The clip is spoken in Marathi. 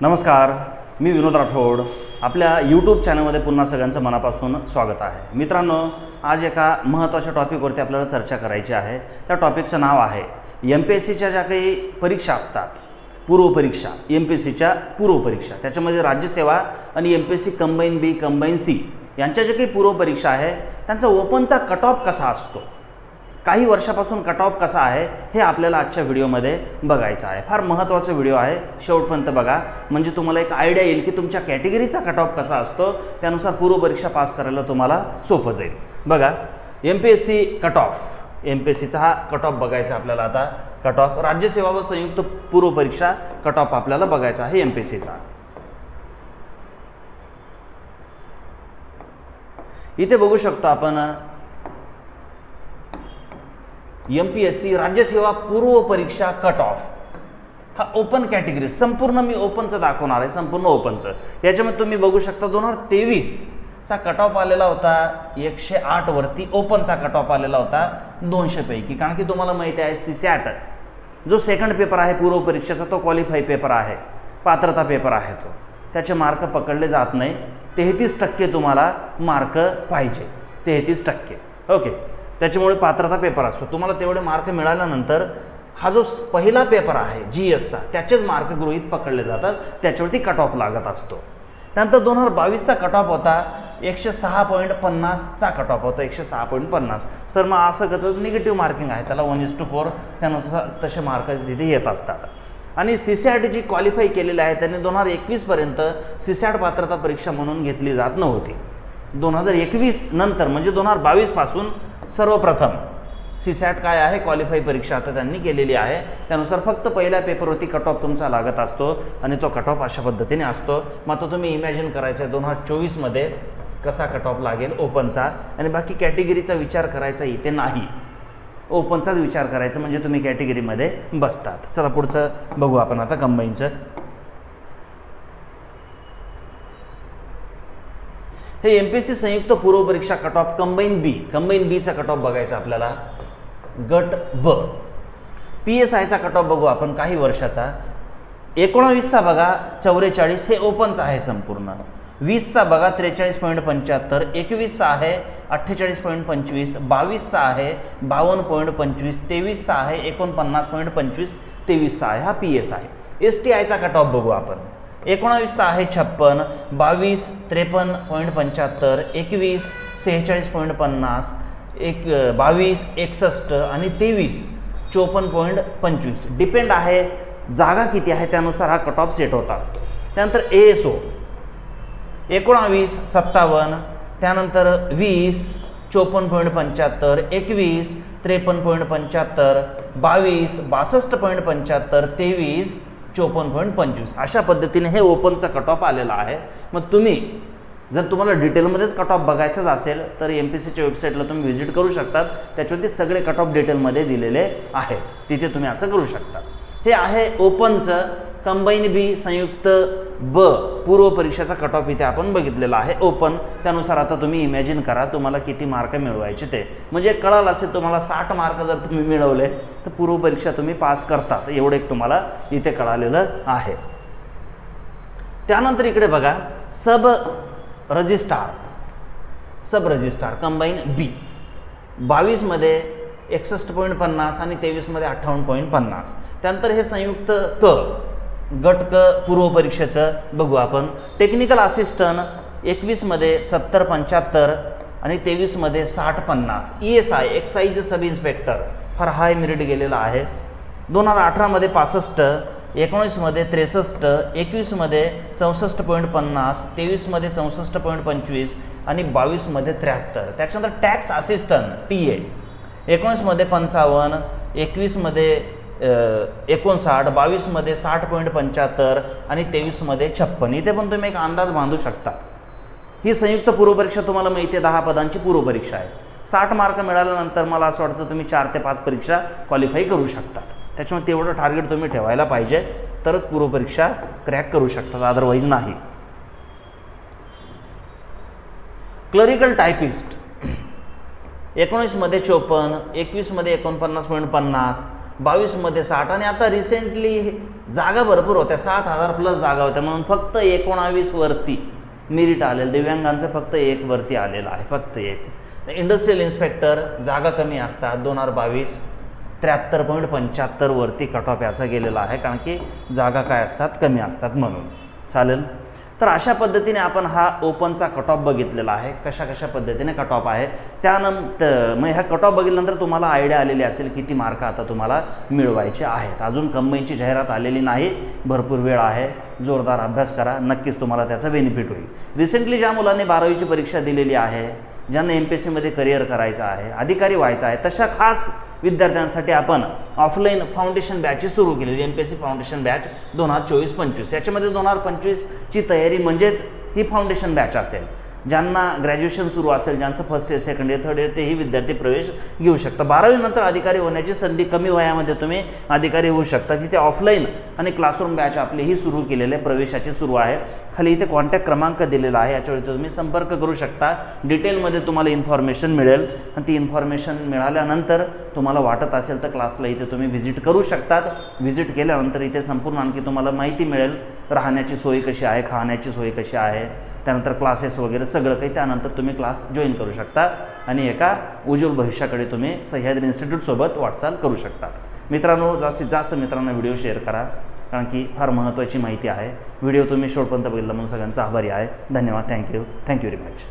नमस्कार मी विनोद राठोड. आपल्या यूट्यूब चॅनलमध्ये पुन्हा सगळ्यांचं मनापासून स्वागत आहे. मित्रांनो आज एका महत्त्वाच्या टॉपिकवरती आपल्याला चर्चा करायची आहे. त्या टॉपिकचं नाव आहे एम पी एस सीच्या ज्या काही परीक्षा असतात पूर्वपरीक्षा एम पी एस सीच्या पूर्वपरीक्षा त्याच्यामध्ये राज्यसेवा आणि M P S C combine B combine C यांच्या ज्या काही पूर्वपरीक्षा आहे त्यांचा ओपनचा कट ऑफ कसा असतो? काही वर्षापासून कट ऑफ कसा आहे हे आपल्याला आजच्या व्हिडिओमध्ये बघायचं आहे. फार महत्त्वाचा व्हिडिओ आहे. शेवटपर्यंत बघा. म्हणजे तुम्हाला एक आयडिया येईल की तुमच्या कॅटेगरीचा कट ऑफ कसा असतो त्यानुसार पूर्वपरीक्षा पास करायला तुम्हाला सोपं जाईल. बघा. M P S C cut off M P S सीचा हा कट ऑफ बघायचा आपल्याला आता. कट ऑफ राज्यसेवा व संयुक्त पूर्वपरीक्षा कट ऑफ आपल्याला बघायचा आहे एम पी एस सीचा इथे बघू शकतो आपण एम पी एस सी राज्यसेवा पूर्व परीक्षा कट ऑफ हा ओपन कॅटेगरी संपूर्ण मी ओपनचं दाखवणार आहे संपूर्ण ओपनचं याच्यामध्ये तुम्ही बघू शकता दोन हजार तेवीसचा कट ऑफ आलेला होता एकशे आठवरती ओपनचा कट ऑफ आलेला होता दोनशेपैकी कारण की तुम्हाला माहिती आहे सी सॅट जो सेकंड पेपर आहे पूर्व परीक्षेचा तो क्वालिफाय पेपर आहे. पात्रता पेपर आहे तो. त्याचे मार्क पकडले जात नाही. तेहतीस टक्के तुम्हाला मार्क पाहिजे. तेहतीस टक्के. ओके त्याच्यामुळे पात्रता पेपर असतो. तुम्हाला तेवढे मार्क मिळाल्यानंतर हा जो पहिला पेपर आहे जी एसचा त्याचेच मार्क गृहीत पकडले जातात. त्याच्यावरती कट ऑफ लागत असतो. त्यानंतर दोन हजार बावीसचा कट ऑफ होता. एकशे सहा पॉईंट पन्नासचा कट ऑफ होता. एकशे सहा पॉईंट पन्नास. सर मग असं करतं निगेटिव्ह मार्किंग आहे. त्याला वन इज टू फोर त्यानुसार तसे मार्क तिथे येत असतात. आणि C C R T G qualify केलेली आहे त्यांनी दोन हजार एकवीसपर्यंत सी सी आर पात्रता परीक्षा म्हणून घेतली जात नव्हती. दोन हजार एकवीस नंतर म्हणजे दोन हजार बावीसपासून सर्वप्रथम सी सॅट काय आहे? क्वालिफाई परीक्षा आता त्यांनी केलेली आहे. त्यानुसार फक्त पहिल्या पेपरवरती कट ऑफ तुमचा लागत असतो आणि तो कट ऑफ अशा पद्धतीने असतो. मग आता तुम्ही इमॅजिन करायचं आहे दोन हजार चोवीसमध्ये कसा कट ऑफ लागेल? ओपनचा आणि बाकी कॅटेगरीचा विचार करायचा इथे नाही. ओपनचाच विचार करायचा म्हणजे तुम्ही कॅटेगरीमध्ये बसतात. चला पुढचं बघू आपण आता कंबाईनचं हे एम पी एस सी संयुक्त पूर्वपरीक्षा cut off combine B combine बीचा कट ऑफ बघायचा आपल्याला. गट ब. पी एस आयचा कट ऑफ बघू आपण काही वर्षाचा. एकोणावीसचा बघा चौवेचाळीस हे ओपनचा आहे संपूर्ण. वीसचा बघा त्रेचाळीस पॉईंट पंच्याहत्तर. एकवीसचा आहे अठ्ठेचाळीस पॉईंट पंचवीस. बावीसचा आहे बावन्न पॉईंट पंचवीस. तेवीसचा आहे एकोणपन्नास पॉईंट पंचवीस. तेवीसचा आहे हा पी एस आहे एस टी आयचा कट ऑफ बघू आपण. एकोणावीसचा आहे छप्पन बावीस त्रेपन्न पॉईंट पंच्याहत्तर एकवीस सेहेचाळीस पॉईंट पन्नास एक बावीस एकसष्ट आणि तेवीस चोपन्न पॉईंट पंचवीस. डिपेंड आहे जागा किती आहे त्यानुसार हा कट ऑफ सेट होत असतो. त्यानंतर ए एस ओ एकोणावीस सत्तावन्न त्यानंतर वीस चोपन्न पॉईंट पंच्याहत्तर एकवीस त्रेपन्न पॉईंट पंच्याहत्तर बावीस बासष्ट पॉईंट पंच्याहत्तर तेवीस चोपन्न पॉईंट पंचवीस. अशा पद्धतीने हे ओपनचा कट ऑफ आलेला आहे. मग तुम्ही जर तुम्हाला डिटेलमध्येच कट ऑफ बघायचंच असेल तर एम पी सीच्या वेबसाईटला तुम्ही व्हिजिट करू शकतात. त्याच्यावरती सगळे कट ऑफ डिटेलमध्ये दिलेले आहेत. तिथे तुम्ही असं करू शकता. हे आहे ओपनचं कंबाईन बी संयुक्त ब पूर्व परीक्षेचा कट ऑफ इथे आपण बघितलेला आहे. ओपन त्यानुसार आता तुम्ही इमॅजिन करा तुम्हाला किती मार्क मिळवायचे ते. म्हणजे कळालं असेल तुम्हाला साठ मार्क जर तुम्ही मिळवले तर पूर्व परीक्षा तुम्ही पास करतात. एवढं एक तुम्हाला इथे कळालेलं आहे. त्यानंतर इकडे बघा sub registrar sub registrar combine B बावीसमध्ये एकसष्ट पॉईंट पन्नास आणि तेवीसमध्ये अठ्ठावन्न पॉईंट पन्नास. त्यानंतर हे संयुक्त क. गट क पूर्व परीक्षेचं बघू आपण. टेक्निकल असिस्टंट एकवीसमध्ये सत्तर पंच्याहत्तर आणि तेवीसमध्ये साठ पन्नास. E S I excise sub inspector फार हाय मेरिट गेलेला आहे. दोन हजार अठरामध्ये पासष्ट एकोणीसमध्ये त्रेसष्ट एकवीसमध्ये चौसष्ट पॉईंट पन्नास तेवीसमध्ये चौसष्ट पॉईंट पंचवीस आणि बावीसमध्ये त्र्याहत्तर. त्याच्यानंतर टॅक्स असिस्टंट टी ए एकोणीसमध्ये पंचावन्न एकवीसमध्ये एकोणसाठ बावीसमध्ये साठ पॉईंट पंच्याहत्तर आणि तेवीसमध्ये छप्पन. इथे पण तुम्ही एक अंदाज बांधू शकतात ही संयुक्त पूर्वपरीक्षा तुम्हाला माहिती आहे दहा पदांची पूर्वपरीक्षा आहे. साठ मार्क मिळाल्यानंतर मला असं वाटतं तुम्ही चार ते पाच परीक्षा क्वालिफाय करू शकतात. त्याच्यामुळे तेवढं टार्गेट तुम्ही ठेवायला पाहिजे. तरच पूर्वपरीक्षा क्रॅक करू शकतात. अदरवाईज नाही. क्लरिकल टायपिस्ट एकोणीसमध्ये चोपन्न एकवीसमध्ये एकोणपन्नास पॉईंट पन्नास बावीसमध्ये साठ. आणि आता रिसेंटली जागा भरपूर होत्या. सात हजार प्लस जागा होत्या. म्हणून फक्त एकोणावीस वरती आलेलं. दिव्यांगांचं फक्त एक वरती आलेलं आहे. फक्त एक. इंडस्ट्रियल इन्स्पेक्टर जागा कमी असतात. दोन हजार बावीस त्र्याहत्तर पॉईंट पंच्याहत्तर वरती कट ऑफ याचा गेलेला आहे. कारण की जागा काय असतात? कमी असतात म्हणून. चालेल? तर अशा पद्धतीने आपण हा ओपनचा कट ऑफ बघितलेला आहे. कशा कशा पद्धतीने कट ऑफ आहे? त्यानंतर मग ह्या कट ऑफ बघितल्यानंतर तुम्हाला आयडिया आलेली असेल किती मार्क आता तुम्हाला मिळवायचे आहेत. अजून कंबाईनची जाहिरात आलेली नाही. भरपूर वेळ आहे. जोरदार अभ्यास करा. नक्कीच तुम्हाला त्याचा बेनिफिट होईल. रिसेंटली ज्या मुलांनी बारावीची परीक्षा दिलेली आहे ज्यांना एम पी एस सीमध्ये करिअर करायचं आहे अधिकारी व्हायचा आहे तशा खास विद्यार्थ्यांसाठी आपण ऑफलाईन फाउंडेशन बॅच सुरू केलेली M P S C foundation batch दोन हजार चोवीस पंचवीस. याच्यामध्ये दोन हजार पंचवीसची तयारी म्हणजेच ही फाउंडेशन बॅच असेल. ज्यांना ग्रॅज्युएशन सुरू असेल ज्यांचं first year second year third year तेही विद्यार्थी प्रवेश घेऊ शकता बारावीनंतर अधिकारी होण्याची संधी कमी वयामध्ये तुम्ही अधिकारी होऊ शकता. तिथे ऑफलाईन आणि क्लासरूम बॅच आपली ही सुरू केलेले प्रवेशाची सुरू आहे. खाली इथे कॉन्टॅक्ट क्रमांक दिलेला आहे. याच्यावरती तुम्ही संपर्क करू शकता. डिटेलमध्ये तुम्हाला इन्फॉर्मेशन मिळेल. आणि ती इन्फॉर्मेशन मिळाल्यानंतर तुम्हाला वाटत असेल तर क्लासला इथे तुम्ही व्हिजिट करू शकतात. व्हिजिट केल्यानंतर इथे संपूर्ण आणखी तुम्हाला माहिती मिळेल. राहण्याची सोय कशी आहे खाण्याची सोय कशी आहे. त्यानंतर क्लासेस वगैरे सगळं काही त्यानंतर तुम्ही क्लास जॉईन करू शकता. आणि एका उज्ज्वल भविष्याकडे तुम्ही सह्याद्री इन्स्टिट्यूटसोबत वाटचाल करू शकतात मित्रांनो जास्तीत जास्त मित्रांना व्हिडिओ शेअर करा. कारण की फार महत्त्वाची माहिती आहे. व्हिडिओ तुम्ही शेवटपर्यंत बघितला म्हणून सगळ्यांचा आभारी आहे. धन्यवाद. Thank you thank you very much